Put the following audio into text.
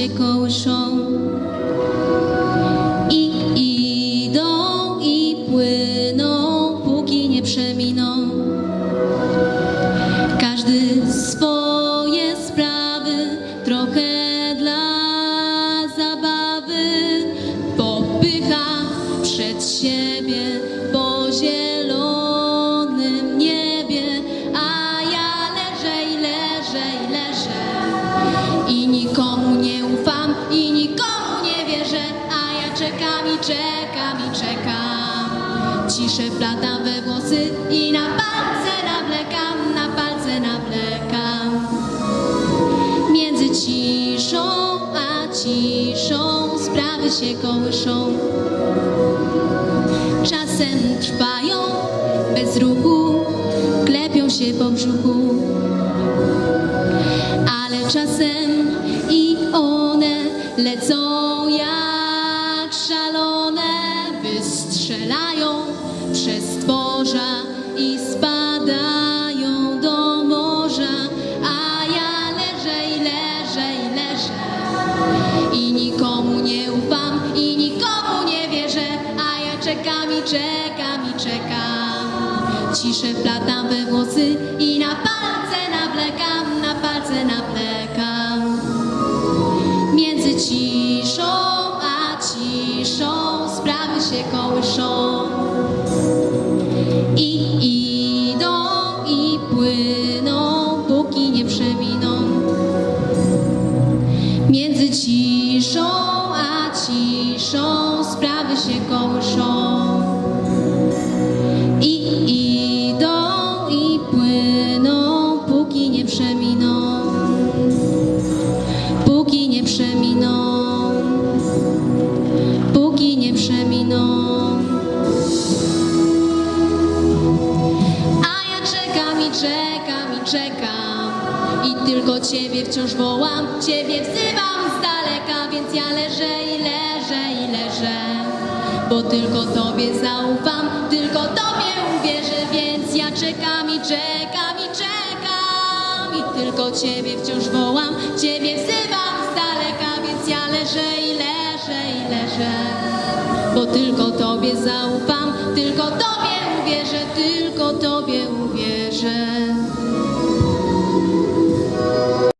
się kołyszą. I idą i płyną, póki nie przeminą. Każdy swoje sprawy, trochę dla zabawy, popycha przed siebie czekam i czekam. Ciszę wplatam we włosy i na palce nawlekam, na palce nawlekam. Między ciszą a ciszą sprawy się kołyszą. Czasem trwają bez ruchu, klepią się po brzuchu. Ale czasem i one lecą jak szalone, wystrzelają przez stworza i spadają do morza, a ja leżę i leżę i leżę. I nikomu nie ufam i nikomu nie wierzę, a ja czekam i czekam i czekam. Ciszę wplatam we włosy i na sprawy się kołyszą. I idą i płyną, póki nie przeminą. Póki nie przeminą. Póki nie przeminą. A ja czekam i czekam i czekam I tylko Ciebie wciąż wołam Ciebie wzywam z daleka Więc ja leżę i leżę leżę i leżę, bo tylko Tobie zaufam, tylko Tobie uwierzę, więc ja czekam i czekam i czekam i tylko Ciebie wciąż wołam, Ciebie wzywam z daleka, więc ja leżę i leżę i leżę, bo tylko Tobie zaufam, tylko Tobie uwierzę, tylko Tobie uwierzę.